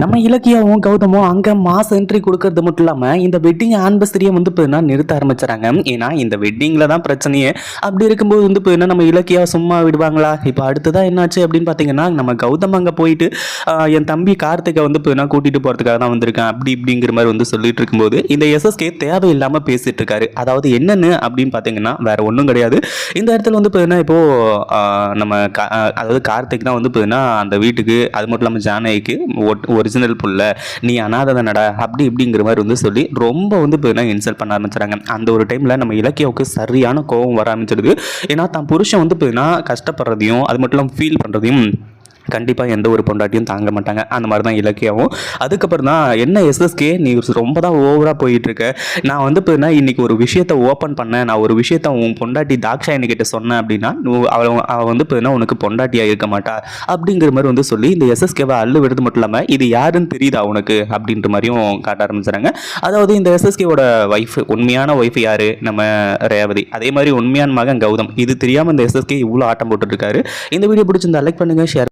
நம்ம இலக்கியாவும் கௌதமும் அங்கே mass entry கொடுக்கறது மட்டும் இல்லாமல் இந்த வெட்டிங் ஆன்பஸ்திரியை வந்து இப்போ நிறுத்த ஆரம்பிச்சுறாங்க ஏன்னா இந்த வெட்டிங்கில் தான் பிரச்சனையே. அப்படி இருக்கும்போது வந்து இப்போ நம்ம இலக்கியா சும்மா விடுவாங்களா? இப்போ அடுத்ததான் என்னாச்சு அப்படின்னு பார்த்தீங்கன்னா நம்ம கௌதம் அங்கே போயிட்டு என் தம்பி கார்த்திகை வந்து இப்போ நான் கூட்டிகிட்டு போகிறதுக்காக தான் வந்திருக்கேன் அப்படி இப்படிங்கிற மாதிரி வந்து சொல்லிட்டு இருக்கும்போது இந்த எஸ்எஸ்கே தேவையில்லாமல் பேசிட்டு இருக்காரு. அதாவது என்னன்னு அப்படின்னு பார்த்தீங்கன்னா வேற ஒன்றும் கிடையாது. இந்த இடத்துல வந்து பார்த்தீங்கன்னா இப்போ நம்ம கா- அதாவது கார்த்திக் தான் வந்து பார்த்தீங்கன்னா அந்த வீட்டுக்கு அது மட்டும் இல்லாமல் ஜானகிக்கு ஒரிஜினல் புள்ள நீ அனாதை அப்படி இப்படிங்கிற மாதிரி வந்து சொல்லி ரொம்ப வந்து பார்த்தீங்கன்னா இன்சல்ட் பண்ண ஆரம்பிச்சுறாங்க அந்த ஒரு டைமில் நம்ம இலக்கியாவுக்கு சரியான கோபம் வர ஆரம்பிச்சிடுது. ஏன்னா தான் புருஷன் வந்து பார்த்தீங்கன்னா கஷ்டப்படுறதையும் அது மட்டும் இல்லாமல் ஃபீல் பண்ணுறதையும் கண்டிப்பாக எந்த ஒரு பொண்டாட்டியும் தாங்க மாட்டாங்க. அந்த மாதிரி தான் இலக்கியாவும் அதுக்கப்புறம் தான் என்ன எஸ்எஸ்கே நீ ரொம்ப தான் ஓவராக போயிட்டுருக்க. நான் வந்து இப்போ இன்றைக்கி ஒரு விஷயத்தை ஓப்பன் பண்ணேன். நான் ஒரு விஷயத்த உன் பொண்டாட்டி தாக்ஷாயணி கிட்ட சொன்னேன் அப்படின்னா அவள் அவள் வந்து இப்போ உனக்கு பொண்டாட்டியாக இருக்க மாட்டா. அப்படிங்கிற மாதிரி வந்து சொல்லி இந்த எஸ்எஸ்கேவை அள்ளு விடுறது மட்டும் இல்லாமல் இது யாருன்னு தெரியுதா உனக்கு? அப்படின்ற மாதிரியும் காட்ட ஆரம்பிச்சுறாங்க அதாவது இந்த எஸ்எஸ்கேவோட ஒய்ஃப் உண்மையான ஒய்ஃப் யார்? நம்ம ரேவதி. அதே மாதிரி உண்மையான மகன் கௌதம். இது தெரியாமல் இந்த எஸ்எஸ்கே இவ்வளோ ஆட்டம் போட்டுருக்காரு இந்த வீடியோ பிடிச்சிருந்தா லைக் பண்ணுங்கள் ஷேர்